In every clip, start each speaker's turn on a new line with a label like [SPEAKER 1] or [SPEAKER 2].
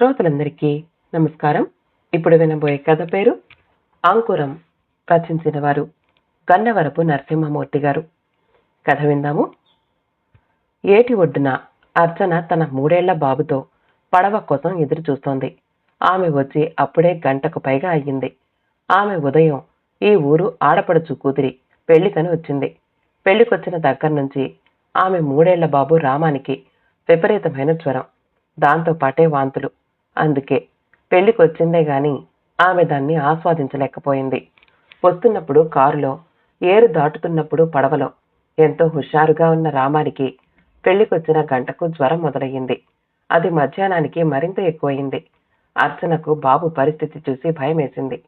[SPEAKER 1] శ్రోతలందరికీ నమస్కారం. ఇప్పుడు వినబోయే కథ పేరు అంకురం రచించిన వారు గన్నవరపు నరసింహమూర్తి గారు. కథ విందాము. ఏటి ఒడ్డున అర్చన తన మూడేళ్ళ బాబుతో పడవ కోసం ఎదురు చూస్తోంది. ఆమె వచ్చి అప్పుడే గంటకు పైగా అయ్యింది. ఆమె ఉదయం ఈ ఊరు ఆడపడుచు కూతురి పెళ్ళికని వచ్చింది. పెళ్ళికొచ్చిన దగ్గర నుంచి ఆమె మూడేళ్ళ బాబు రామానికి విపరీతమైన జ్వరం. దాంతో పాటే వాంతులు. అందుకే పెళ్ళికొచ్చిందే గాని ఆమె దాన్ని ఆస్వాదించలేకపోయింది. వస్తున్నప్పుడు కారులో ఏరు దాటుతున్నప్పుడు పడవలో ఎంతో హుషారుగా ఉన్న రామానికి పెళ్ళికొచ్చిన గంటకు జ్వరం మొదలయ్యింది. అది మధ్యాహ్నానికి మరింత ఎక్కువయింది. అర్చనకు బాబు పరిస్థితి చూసి భయమేసింది.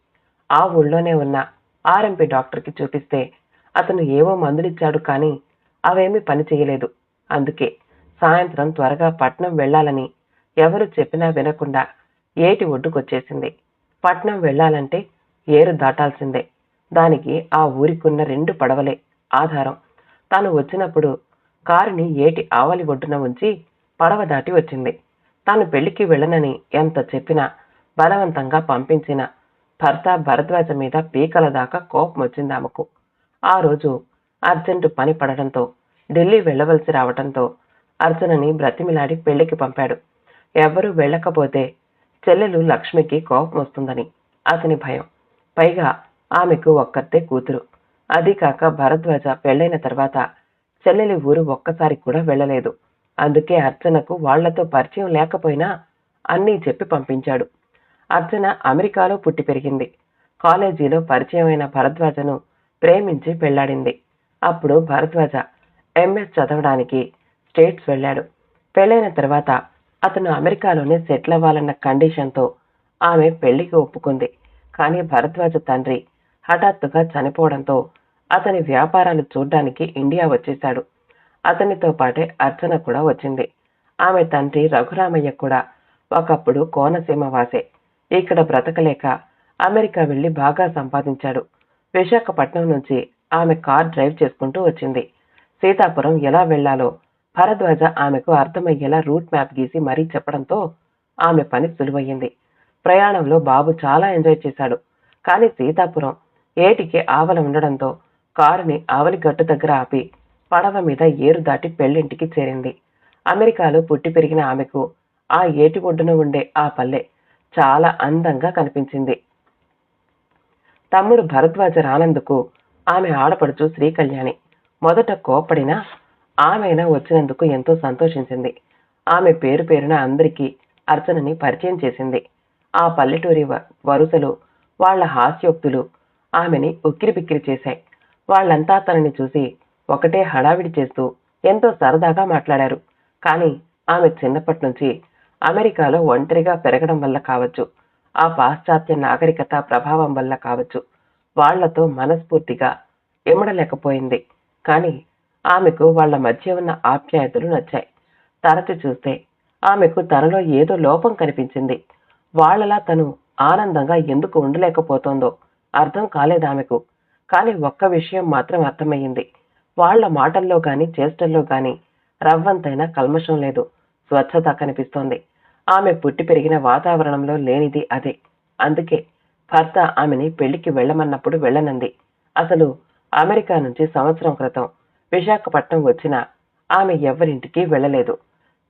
[SPEAKER 1] ఆ ఊళ్ళోనే ఉన్న ఆర్ఎంపీ డాక్టర్కి చూపిస్తే అతను ఏవో మందులిచ్చాడు కానీ అవేమీ పని చేయలేదు అందుకే సాయంత్రం త్వరగా పట్నం వెళ్ళాలని ఎవరు చెప్పినా వినకుండా ఏటి ఒడ్డుకొచ్చేసింది. పట్నం వెళ్ళాలంటే ఏరు దాటాల్సిందే. దానికి ఆ ఊరికున్న రెండు పడవలే ఆధారం. తాను వచ్చినప్పుడు కారుని ఏటి ఆవలి ఒడ్డున ఉంచి పడవ దాటి వచ్చింది. తాను పెళ్ళికి వెళ్ళనని ఎంత చెప్పినా బలవంతంగా పంపించిన భర్త భరద్వాజ మీద పీకల దాకా కోపం వచ్చింది ఆమెకు. ఆ రోజు అర్జెంటు పని పడడంతో ఢిల్లీ వెళ్ళవలసి రావడంతో అర్జునని బ్రతిమిలాడి పెళ్ళికి పంపాడు. ఎవరు వెళ్ళకపోతే చెల్లెలు లక్ష్మికి కోపం వస్తుందని అతని భయం. పైగా ఆమెకు ఒక్కతే కూతురు. అది కాక భరద్వాజ పెళ్ళైన తర్వాత చెల్లెలి ఊరు ఒక్కసారి కూడా వెళ్ళలేదు. అందుకే అర్చనకు వాళ్ళతో పరిచయం లేకపోయినా అన్నీ చెప్పి పంపించాడు. అర్చన అమెరికాలో పుట్టి పెరిగింది. కాలేజీలో పరిచయమైన భరద్వాజను ప్రేమించి పెళ్ళాడింది. అప్పుడు భరద్వాజ ఎంఎస్ చదవడానికి స్టేట్స్ వెళ్ళాడు. పెళ్ళైన తర్వాత అతను అమెరికాలోనే సెటిల్ అవ్వాలన్న కండిషన్తో ఆమె పెళ్ళికి ఒప్పుకుంది. కానీ భరద్వాజ తండ్రి హఠాత్తుగా చనిపోవడంతో అతని వ్యాపారాలు చూడ్డానికి ఇండియా వచ్చేశాడు. అతనితో పాటే అర్చన కూడా వచ్చింది. ఆమె తండ్రి రఘురామయ్య కూడా ఒకప్పుడు కోనసీమ వాసే. ఇక్కడ బ్రతకలేక అమెరికా వెళ్ళి బాగా సంపాదించాడు. విశాఖపట్నం నుంచి ఆమె కార్ డ్రైవ్ చేసుకుంటూ వచ్చింది. సీతాపురం ఎలా వెళ్ళాలో భరద్వాజ ఆమెకు అర్థమయ్యేలా రూట్ మ్యాప్ గీసి మరీ చెప్పడంతో ఆమె పని సులువయ్యింది. ప్రయాణంలో బాబు చాలా ఎంజాయ్ చేశాడు. కానీ సీతాపురం ఏటికి ఆవల ఉండడంతో కారుని ఆవలి గట్టు దగ్గర ఆపి పడవ మీద ఏరు దాటి పెళ్ళింటికి చేరింది. అమెరికాలో పుట్టి పెరిగిన ఆమెకు ఆ ఏటి ఒడ్డున ఉండే ఆ పల్లె చాలా అందంగా కనిపించింది. తమ్ముడు భరద్వాజ రానందుకు ఆమె ఆడపడుచు శ్రీకళ్యాణి మొదట కోపడినా ఆమెన వచ్చినందుకు ఎంతో సంతోషించింది. ఆమె పేరు పేరున అందరికీ అర్చనని పరిచయం చేసింది. ఆ పల్లెటూరి వ- వరుసలు వాళ్ళ హాస్యోక్తులు ఆమెని ఉక్కిరిబిక్కిరి చేశాయి. వాళ్ళంతా తనని చూసి ఒకటే హడావిడి చేస్తూ ఎంతో సరదాగా మాట్లాడారు. కానీ ఆమె చిన్నప్పటి నుంచి అమెరికాలో ఒంటరిగా పెరగడం వల్ల కావచ్చు ఆ పాశ్చాత్య నాగరికత ప్రభావం వల్ల కావచ్చు వాళ్ళతో మనస్ఫూర్తిగా ఎమడలేకపోయింది కానీ ఆమెకు వాళ్ళ మధ్య ఉన్న ఆప్యాయతలు నచ్చాయి. తరచు చూస్తే ఆమెకు తనలో ఏదో లోపం కనిపించింది. వాళ్ళలా తను ఆనందంగా ఎందుకు ఉండలేకపోతోందో అర్థం కాలేదు ఆమెకు. కానీ ఒక్క విషయం మాత్రం అర్థమయ్యింది. వాళ్ళ మాటల్లో గాని చేష్టల్లో గాని రవ్వంతైనా కల్మషం లేదు. స్వచ్ఛత కనిపిస్తోంది. ఆమె పుట్టి పెరిగిన వాతావరణంలో లేనిది అదే. అందుకే భర్త ఆమెని పెళ్ళికి వెళ్ళమన్నప్పుడు వెళ్ళనంది. అసలు అమెరికా నుంచి సంవత్సరం క్రితం విశాఖపట్నం వచ్చిన ఆమె ఎవరింటికి వెళ్ళలేదు.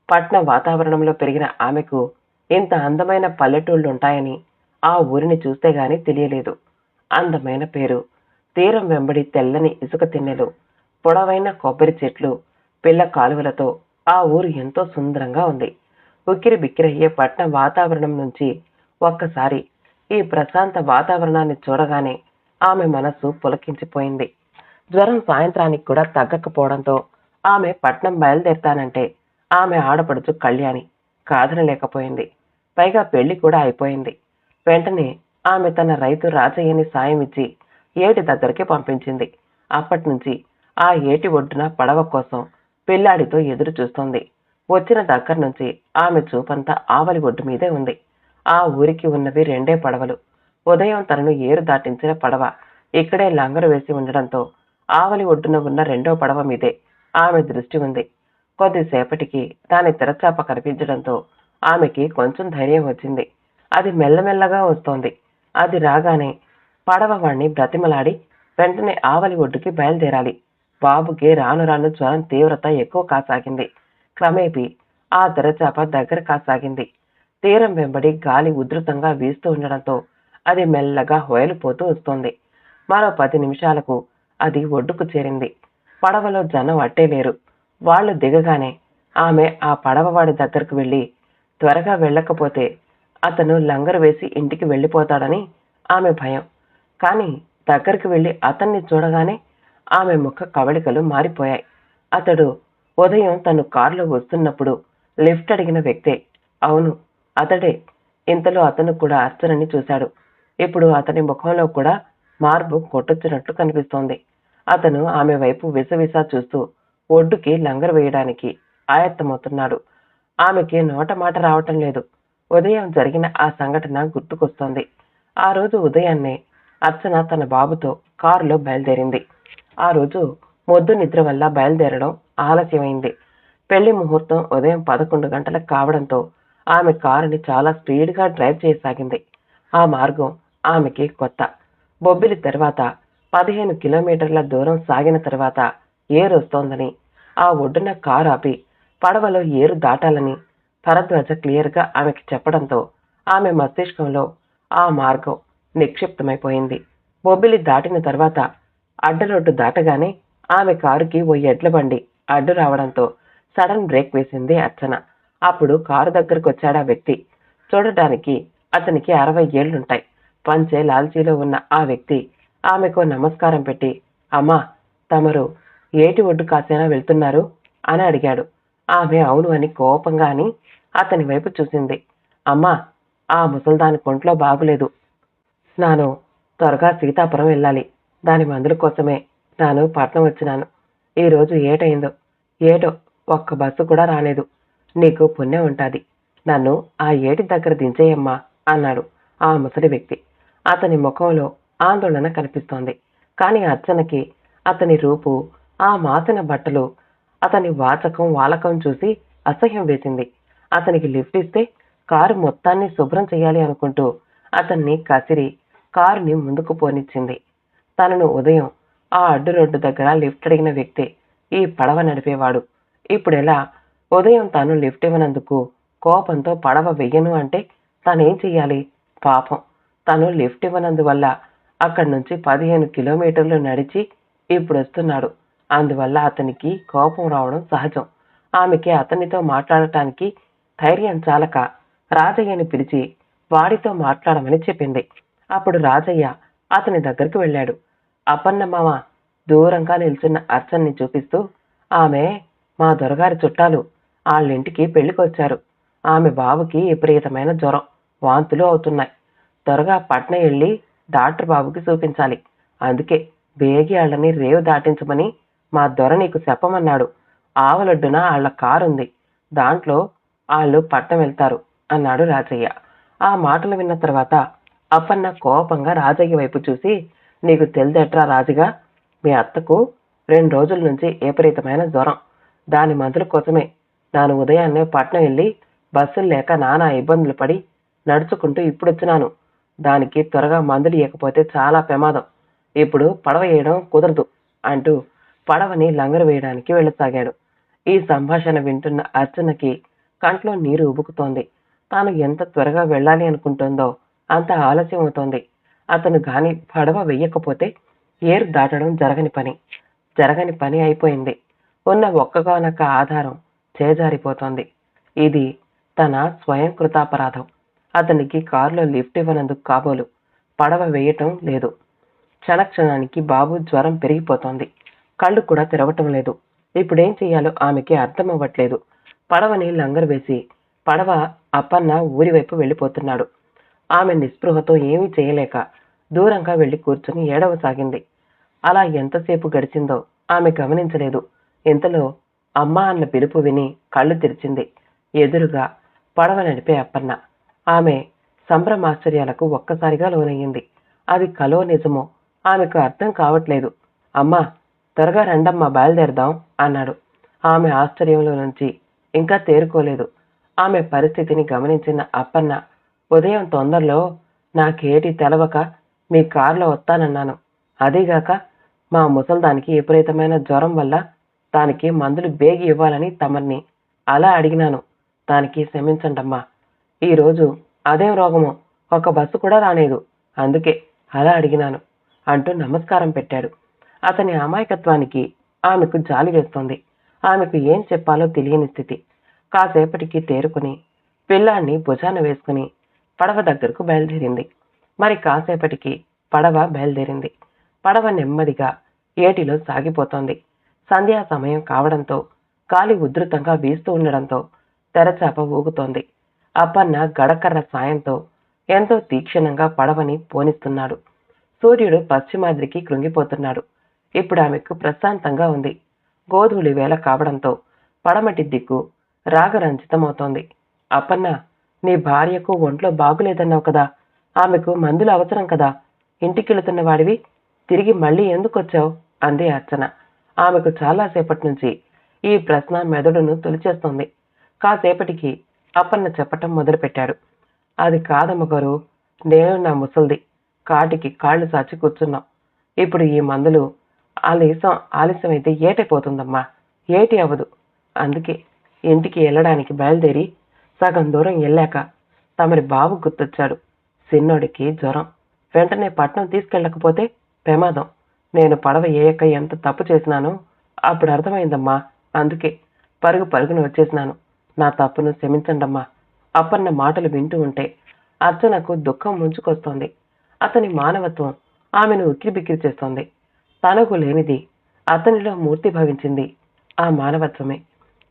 [SPEAKER 1] పట్న వాతావరణంలో పెరిగిన ఆమెకు ఇంత అందమైన పల్లెటూళ్ళు ఉంటాయని ఆ ఊరిని చూస్తే గాని తెలియలేదు. అందమైన పేరు తీరం వెంబడి తెల్లని ఇసుక తిన్నెలు పొడవైన కొబ్బరి చెట్లు పిల్ల కాలువలతో ఆ ఊరు ఎంతో సుందరంగా ఉంది. ఉక్కిరి బిక్కిరయ్యే పట్న వాతావరణం నుంచి ఒక్కసారి ఈ ప్రశాంత వాతావరణాన్ని చూడగానే ఆమె మనస్సు పులకించిపోయింది. జ్వరం సాయంత్రానికి కూడా తగ్గకపోవడంతో ఆమె పట్నం బయలుదేరతానంటే ఆమె ఆడపడుచు కళ్యాణి కాదనలేకపోయింది పైగా పెళ్ళి కూడా అయిపోయింది. వెంటనే ఆమె తన రైతు రాజయ్యని సాయం ఇచ్చి ఏటి దగ్గరికి పంపించింది. అప్పటి నుంచి ఆ ఏటి ఒడ్డున పడవ కోసం పిల్లాడితో ఎదురు చూస్తోంది వచ్చిన దగ్గర నుంచి ఆమె చూపంతా ఆవలి ఒడ్డు మీదే ఉంది. ఆ ఊరికి ఉన్నవి రెండే పడవలు. ఉదయం తనను ఏరు దాటించిన పడవ ఇక్కడే లంగరు వేసి ఉండడంతో ఆవలి ఒడ్డున ఉన్న రెండో పడవ మీదే ఆమె దృష్టి ఉంది. కొద్దిసేపటికి దాని తెరచాప కనిపించడంతో ఆమెకి కొంచెం ధైర్యం వచ్చింది. అది మెల్లమెల్లగా వస్తోంది. అది రాగానే పడవవాణ్ణి బ్రతిమలాడి వెంటనే ఆవలి ఒడ్డుకి బయలుదేరాలి. బాబుకి రాను రాను జ్వరం తీవ్రత ఎక్కువ కాసాగింది. క్రమేపీ ఆ తెరచాప దగ్గర కాసాగింది. తీరం వెంబడి గాలి ఉధృతంగా వీస్తూ ఉండడంతో అది మెల్లగా హోయలిపోతూ వస్తోంది. మరో పది నిమిషాలకు అది ఒడ్డుకు చేరింది. పడవలో జనం అట్టే లేరు. వాళ్ళు దిగగానే ఆమె ఆ పడవవాడి దగ్గరకు వెళ్ళి త్వరగా వెళ్ళకపోతే అతను లంగరు వేసి ఇంటికి వెళ్ళిపోతాడని ఆమె భయం. కానీ దగ్గరికి వెళ్ళి అతన్ని చూడగానే ఆమె ముఖ కవళికలు మారిపోయాయి. అతడు ఉదయం తను కారులో వస్తున్నప్పుడు లిఫ్ట్ అడిగిన వ్యక్తే అవును అతడే. ఇంతలో అతను కూడా అర్చనని చూశాడు. ఇప్పుడు అతని ముఖంలో కూడా మార్పు కొట్టొచ్చినట్లు కనిపిస్తోంది. అతను ఆమె వైపు విసవిసా చూస్తూ ఒడ్డుకి లంగరు వేయడానికి ఆయత్తమవుతున్నాడు. ఆమెకి నోట మాట రావటం లేదు. ఉదయం జరిగిన ఆ సంఘటన గుర్తుకొస్తోంది. ఆ రోజు ఉదయాన్నే అర్చన తన బాబుతో కారులో బయలుదేరింది. ఆ రోజు మొద్దు నిద్ర వల్ల బయలుదేరడం ఆలస్యమైంది. పెళ్ళి ముహూర్తం ఉదయం పదకొండు గంటలకు కావడంతో ఆమె కారుని చాలా స్పీడ్గా డ్రైవ్ చేయసాగింది. ఆ మార్గం ఆమెకి కొత్త. బొబ్బిలి తర్వాత పదిహేను కిలోమీటర్ల దూరం సాగిన తర్వాత ఏరు వస్తోందని ఆ ఒడ్డున కారు ఆపి పడవలో ఏరు దాటాలని భరద్వాజ క్లియర్గా ఆమెకి చెప్పడంతో ఆమె మస్తిష్కంలో ఆ మార్గం నిక్షిప్తమైపోయింది. బొబ్బిలి దాటిన తర్వాత అడ్డరోడ్డు దాటగానే ఆమె కారుకి ఓ ఎడ్ల బండి అడ్డు రావడంతో సడన్ బ్రేక్ వేసింది అర్చన. అప్పుడు కారు దగ్గరకు వచ్చాడు ఆ వ్యక్తి. చూడటానికి అతనికి అరవై ఏళ్ళుంటాయి పంచే లాల్చీలో ఉన్న ఆ వ్యక్తి ఆమెకు నమస్కారం పెట్టి అమ్మా తమరు ఏటి ఒడ్డు కాసేనా వెళ్తున్నారు? అని అడిగాడు. ఆమె అవును అని కోపంగా అని అతని వైపు చూసింది. అమ్మా ఆ ముసల్దాని కొంట్లో బాగులేదు. నాను త్వరగా సీతాపురం వెళ్ళాలి. దాని మందుల కోసమే నాను పట్నం వచ్చినాను. ఈరోజు ఏటైందో ఏటో? ఒక్క బస్సు కూడా రాలేదు. నీకు పుణ్యం ఉంటుంది. నన్ను ఆ ఏటి దగ్గర దించేయమ్మా అన్నాడు ఆ ముసలి వ్యక్తి. అతని ముఖంలో ఆందోళన కనిపిస్తోంది. కానీ అర్చనకి అతని రూపు ఆ మాసిన బట్టలు అతని వాచకం వాలకం చూసి అసహ్యం వేసింది. అతనికి లిఫ్ట్ ఇస్తే కారు మొత్తాన్ని శుభ్రం చేయాలి అనుకుంటూ అతన్ని కసిరి కారుని ముందుకు పోనిచ్చింది. తనను ఉదయం ఆ అడ్డు రోడ్డు దగ్గర లిఫ్ట్ అడిగిన వ్యక్తి ఈ పడవ నడిపేవాడు. ఇప్పుడెలా? ఉదయం తాను లిఫ్ట్ ఇవ్వనందుకు కోపంతో పడవ వెయ్యను అంటే తానేం చెయ్యాలి? పాపం. తను లిఫ్ట్ ఇవ్వనందువల్ల అక్కడి నుంచి పదిహేను కిలోమీటర్లు నడిచి ఇప్పుడు వస్తున్నాడు. అందువల్ల అతనికి కోపం రావడం సహజం. ఆమెకి అతనితో మాట్లాడటానికి ధైర్యం చాలక రాజయ్యని పిలిచి వాడితో మాట్లాడమని చెప్పింది. అప్పుడు రాజయ్య అతని దగ్గరికి వెళ్ళాడు. అప్పన్న మామ దూరంగా నిల్చున్న అర్చన్ని చూపిస్తూ ఆమె మా దొరగారి చుట్టాలు వాళ్ళింటికి పెళ్ళికొచ్చారు ఆమె బాబుకి విపరీతమైన జ్వరం వాంతులు అవుతున్నాయి. త్వరగా పట్నం వెళ్ళి డాక్టర్ బాబుకి చూపించాలి. అందుకే బేగి వాళ్ళని రేవు దాటించమని మా దొర నీకు చెప్పమన్నాడు. ఆవలొడ్డున వాళ్ళ కారుంది. దాంట్లో వాళ్ళు పట్నం వెళ్తారు అన్నాడు రాజయ్య. ఆ మాటలు విన్న తర్వాత అప్పన్న కోపంగా రాజయ్య వైపు చూసి నీకు తెలిదెట్రా రాజుగా? మీ అత్తకు రెండు రోజుల నుంచి విపరీతమైన జ్వరం. దాని మందుల కోసమే నాను ఉదయాన్నే పట్నం వెళ్ళి బస్సులు లేక నానా ఇబ్బందులు పడి నడుచుకుంటూ ఇప్పుడొచ్చినాను. దానికి త్వరగా మందులు ఇవ్వకపోతే చాలా ప్రమాదం. ఇప్పుడు పడవ వేయడం కుదరదు అంటూ పడవని లంగరు వేయడానికి వెళ్ళసాగాడు. ఈ సంభాషణ వింటున్న అర్చనకి కంట్లో నీరు ఉబుకుతోంది. తాను ఎంత త్వరగా వెళ్ళాలి అనుకుంటుందో అంత ఆలస్యం అవుతోంది. అతను గాని పడవ వెయ్యకపోతే ఏరు దాటడం జరగని పని. జరగని పని అయిపోయింది. ఉన్న ఒక్కగానొక్క ఆధారం చేజారిపోతోంది. ఇది తన స్వయం కృతాపరాధం అతనికి కారులో లిఫ్ట్ ఇవ్వనందుకు కాబోలు. పడవ వేయటం లేదు. క్షణక్షణానికి బాబు జ్వరం పెరిగిపోతోంది. కళ్ళు కూడా తెరవటం లేదు. ఇప్పుడేం చేయాలో ఆమెకి అర్థం అవ్వట్లేదు పడవని లంగరు వేసి పడవ అప్పన్న ఊరివైపు వెళ్ళిపోతున్నాడు. ఆమె నిస్పృహతో ఏమీ చేయలేక దూరంగా వెళ్ళి కూర్చుని ఏడవసాగింది. అలా ఎంతసేపు గడిచిందో ఆమె గమనించలేదు. ఇంతలో అమ్మా అన్న పిలుపు విని కళ్ళు తెరిచింది. ఎదురుగా పడవ నడిపే అప్పన్న. ఆమె సంభ్రమాశ్చర్యాలకు ఒక్కసారిగా లోనయ్యింది. అది కలో నిజమో? ఆమెకు అర్థం కావట్లేదు. అమ్మా త్వరగా రండమ్మా బయలుదేరదాం అన్నాడు. ఆమె ఆశ్చర్యంలో నుంచి ఇంకా తేరుకోలేదు. ఆమె పరిస్థితిని గమనించిన అప్పన్న ఉదయం తొందరలో నాకేటి తెలవక మీ కారులో వస్తానన్నాను. అదీగాక మా ముసల్దానికి విపరీతమైన జ్వరం వల్ల దానికి మందులు బేగి ఇవ్వాలని తమర్ని అలా అడిగినాను. దానికి క్షమించండమ్మా ఈరోజు అదేం రోగమో. ఒక బస్సు కూడా రాలేదు. అందుకే అలా అడిగినాను. అంటూ నమస్కారం పెట్టాడు. అతని అమాయకత్వానికి ఆమెకు జాలి వేస్తోంది. ఆమెకు ఏం చెప్పాలో తెలియని స్థితి. కాసేపటికి తేరుకుని పిల్లాన్ని భుజాన వేసుకుని పడవ దగ్గరకు బయలుదేరింది. మరి కాసేపటికి పడవ బయలుదేరింది. పడవ నెమ్మదిగా ఏటిలో సాగిపోతోంది. సంధ్యా సమయం కావడంతో గాలి ఉధృతంగా వీస్తూ ఉండడంతో తెరచాప ఊగుతోంది. అపన్న గడకర్ర సాయంతో ఎంతో తీక్షణంగా పడవని పోనిస్తున్నాడు. సూర్యుడు పశ్చిమాద్రికి కృంగిపోతున్నాడు. ఇప్పుడు ఆమెకు ప్రశాంతంగా ఉంది. గోధూళి వేళ కావడంతో పడమటి దిక్కు రాగరంజితమవుతోంది. అప్పన్న నీ భార్యకు ఒంట్లో బాగులేదన్నావు కదా? ఆమెకు మందులు అవసరం కదా? ఇంటికెళుతున్న వాడివి? తిరిగి మళ్ళీ ఎందుకు వచ్చావు అంది అర్చన. ఆమెకు చాలాసేపటి నుంచి ఈ ప్రశ్న మెదడును తొలిచేస్తోంది. కాసేపటికి అప్పన్న చెప్పటం మొదలుపెట్టాడు. అది కాదమ్మ గారు నేను నా ముసల్ది కాటికి కాళ్ళు సాచి కూర్చున్నాం. ఇప్పుడు ఈ మందులు ఆలస్యం ఆలస్యమైతే ఏటైపోతుందమ్మా ఏటి అవ్వదు అందుకే ఇంటికి వెళ్ళడానికి బయలుదేరి సగం దూరం వెళ్ళాక తమరి బాబు గుర్తొచ్చాడు. సిన్నోడికి జ్వరం. వెంటనే పట్నం తీసుకెళ్ళకపోతే ప్రమాదం. నేను పడవ ఏయక ఎంత తప్పు చేసినానో అప్పుడు అర్థమైందమ్మా. అందుకే పరుగు పరుగున వచ్చేసినాను. నా తప్పును క్షమించండమ్మా. అప్పన్న మాటలు వింటూ ఉంటే అర్చనకు దుఃఖం ముంచుకొస్తోంది. అతని మానవత్వం ఆమెను ఉక్కిరిబిక్కిరి చేస్తోంది. తనకు లేనిది అతనిలో మూర్తి భావించింది ఆ మానవత్వమే.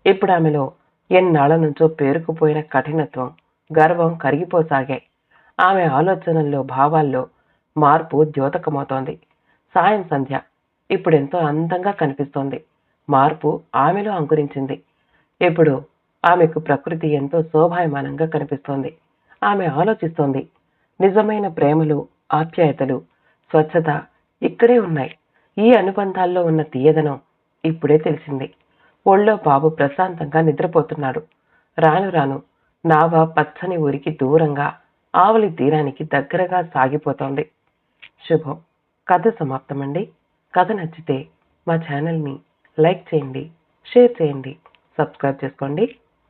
[SPEAKER 1] ఇప్పుడు ఆమెలో ఎన్నాళ్ళ నుంచో పేరుకుపోయిన కఠినత్వం గర్వం కరిగిపోసాగాయి. ఆమె ఆలోచనల్లో భావాల్లో మార్పు ద్యోతకమవుతోంది. సాయం సంధ్య ఇప్పుడెంతో అందంగా కనిపిస్తోంది. మార్పు ఆమెలో అంకురించింది. ఇప్పుడు ఆమెకు ప్రకృతి ఎంతో శోభాయమానంగా కనిపిస్తోంది. ఆమె ఆలోచిస్తోంది నిజమైన ప్రేమలు ఆప్యాయతలు స్వచ్ఛత ఇక్కడే ఉన్నాయి. ఈ అనుబంధాల్లో ఉన్న తీయదనం ఇప్పుడే తెలిసింది. ఒళ్ళో బాబు ప్రశాంతంగా నిద్రపోతున్నాడు. రాను రాను నావ పచ్చని ఊరికి దూరంగా ఆవలి తీరానికి దగ్గరగా సాగిపోతోంది. శుభం. కథ సమాప్తమండి. కథ నచ్చితే మా ఛానల్ని లైక్ చేయండి షేర్ చేయండి సబ్స్క్రైబ్ చేసుకోండి.